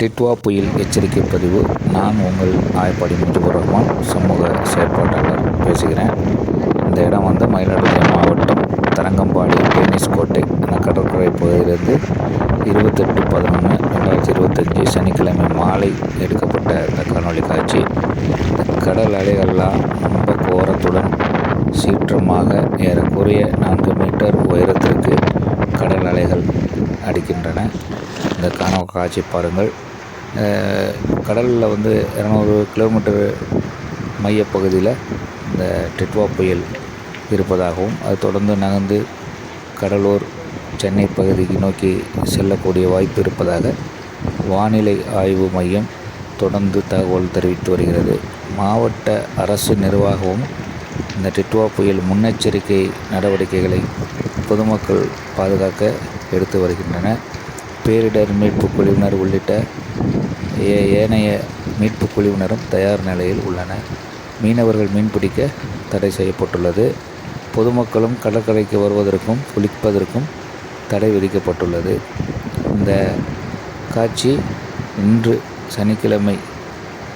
டிட்வா புயல் எச்சரிக்கை பதிவு. நான் உங்கள் ஆயப்பாடி முஜிபுர் ரஹ்மான் சமூக செயற்பாட்டாளர். பேசுகிறேன். இந்த இடம் வந்து மயிலாடுதுறை மாவட்டம் தரங்கம்பாடி டென்னிஸ் கோட்டை அந்த கடற்கரை பகுதியிலிருந்து இருபத்தெட்டு பதினொன்று ரெண்டாயிரத்தி இருபத்தஞ்சி சனிக்கிழமை மாலை எடுக்கப்பட்ட இந்த காணொலி காட்சி. கடல் அலைகள்லாம் ரொம்ப கோரத்துடன் சீற்றமாக ஏறக்குறைய நான்கு மீட்டர் உயரத்திற்கு கடல் அலைகள் அடிக்கின்றன. இந்த காண காட்சி பாருங்கள். கடலில் வந்து இரநூறு கிலோமீட்டர் மையப்பகுதியில் இந்த டிட்வா புயல் இருப்பதாகவும் அது தொடர்ந்து நகர்ந்து கடலூர் சென்னை பகுதிக்கு நோக்கி செல்லக்கூடிய வாய்ப்பு இருப்பதாக வானிலை ஆய்வு மையம் தொடர்ந்து தகவல் தெரிவித்து வருகிறது. மாவட்ட அரசு நிர்வாகமும் இந்த டிட்வா புயல் முன்னெச்சரிக்கை நடவடிக்கைகளை பொதுமக்கள் பாதுகாக்க எடுத்து வருகின்றன பேரிடர் மீட்புக் குழுவினர் உள்ளிட்ட ஏனைய மீட்பு குழுவினரும் தயார் நிலையில் உள்ளன. மீனவர்கள் மீன்பிடிக்க தடை செய்யப்பட்டுள்ளது. பொதுமக்களும் கடற்கரைக்கு வருவதற்கும் குளிப்பதற்கும் தடை விதிக்கப்பட்டுள்ளது. இந்த காட்சி இன்று சனிக்கிழமை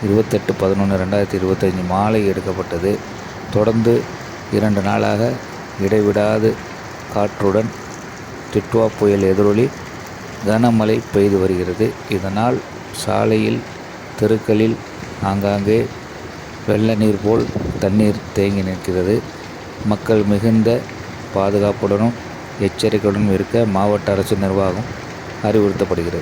இருபத்தெட்டு பதினொன்று ரெண்டாயிரத்தி இருபத்தஞ்சி மாலை எடுக்கப்பட்டது. தொடர்ந்து இரண்டு நாளாக இடைவிடாது காற்றுடன் டிட்வா புயல் எதிரொலி கனமழை பெய்து வருகிறது. இதனால் சாலையில் தெருக்களில் ஆங்காங்கே வெள்ள நீர் போல் தண்ணீர் தேங்கி நிற்கிறது. மக்கள் மிகுந்த பாதுகாப்புடனும் எச்சரிக்கையுடனும் இருக்க மாவட்ட அரசு நிர்வாகம் அறிவுறுத்தப்படுகிறது.